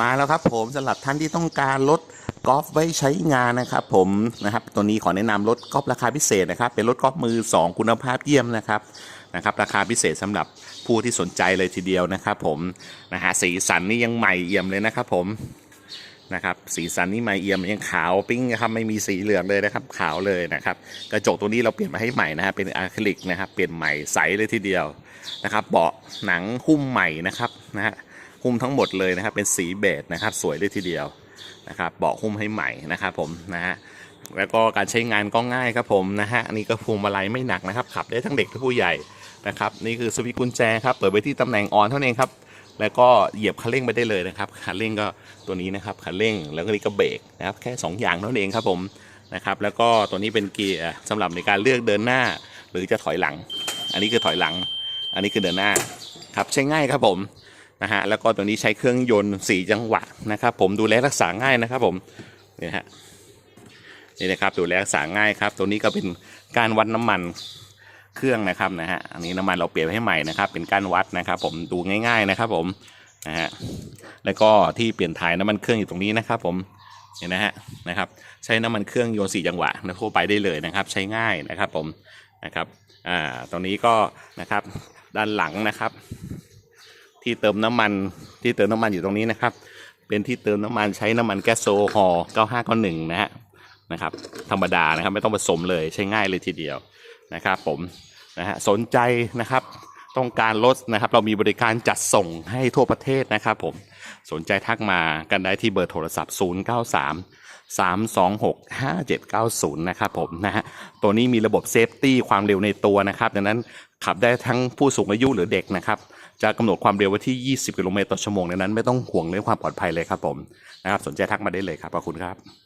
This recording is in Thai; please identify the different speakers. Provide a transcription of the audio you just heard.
Speaker 1: มาแล้วครับผมสำหรับท่านที่ต้องการรถกอล์ฟไว้ใช้งานนะครับผมนะครับตัวนี้ขอแนะนำรถกอล์ฟราคาพิเศษนะครับเป็นรถกอล์ฟมือ 2 คุณภาพเยี่ยมนะครับนะครับราคาพิเศษสำหรับผู้ที่สนใจเลยทีเดียวนะครับผมนะฮะสีสันนี่ยังใหม่เอี่ยมเลยนะครับผมนะครับสีสันนี่ใหม่เอี่ยมยังขาวปิ้งนะครับไม่มีสีเหลืองเลยนะครับขาวเลยนะครับกระจกตัวนี้เราเปลี่ยนมาให้ใหม่นะฮะเป็นอะคริลิกนะครับเปลี่ยนใหม่ใสเลยทีเดียวนะครับเบาะหนังหุ้มใหม่นะครับนะฮะ หุ้มทั้งหมดเลยนะครับ เป็นสีเบจนะครับ สวยเลยทีเดียวนะครับเบาะหุ้มให้ใหม่นะครับผมนะฮะแล้วก็การใช้งานก็ง่ายครับผมนะฮะนี่ก็พวงมาลัยไม่หนักนะครับขับได้ทั้งเด็กและผู้ใหญ่นะครับนี่คือสวิตช์กุญแจครับเปิดไปที่ตำแหน่งออนเท่านั้นเองครับ แล้วก็เหยียบคันเร่งไปได้เลยนะครับคันเร่งก็ตัวนี้นะครับคันเร่งแล้วก็นี่ก็เบรกนะครับแค่ 2 อย่างเท่านั้นเองครับผมนะครับแล้วก็ตัวนี้เป็นเกียร์สำหรับในการเลือกเดินหน้า หรือจะถอยหลัง อันนี้คือถอยหลัง อันนี้คือเดินหน้าครับใช้ง่ายครับผม นะฮะแล้วก็ตัวนี้ใช้เครื่องยนต์ 4 จังหวะนะครับ ผมดูแลรักษาง่ายนะครับผมนี่ฮะนี่นะครับดูแลรักษาง่ายครับ ตัวนี้ก็เป็นการวัดน้ำมันเครื่องนะครับนะฮะอันนี้น้ำมันเราเปลี่ยนให้ใหม่นะครับ เป็นการวัดนะครับ ผมดูง่าย ๆนะครับ ผมนะฮะแล้วก็ที่เปลี่ยนถ่ายน้ำมันเครื่องอยู่ตรงนี้นะครับผมเห็นนะฮะนะครับใช้น้ำมันเครื่องยนต์4จังหวะนะทั่วไปได้เลยนะครับ ใช้ง่ายนะครับผมนะครับอ่าตรงนี้ก็นะครับด้านหลังนะครับ ที่เติมน้ำมันที่เติมน้ำมันอยู่ตรงนี้นะครับ เป็นที่เติมน้ำมันใช้น้ำมันแก๊สโซฮอล์9591นะฮะนะครับ ธรรมดานะครับไม่ต้องผสมเลยใช้ง่ายเลยทีเดียวนะครับ ผมนะฮะสนใจนะครับต้องการรถนะครับ เรามีบริการจัดส่งให้ทั่วประเทศนะครับ ผมสนใจทักมากันได้ที่เบอร์โทรศัพท์ 093 326 5790 นะครับผมนะฮะตัวนี้มีระบบเซฟตี้ความเร็วในตัวนะครับดังนั้นขับได้ทั้งผู้สูงอายุหรือเด็กนะครับจะกำหนดความเร็วไว้ที่ 20 กิโลเมตรต่อชั่วโมงดังนั้นไม่ต้องห่วงเรื่องความปลอดภัยเลยครับผมนะครับสนใจทักมาได้เลยครับขอบคุณครับ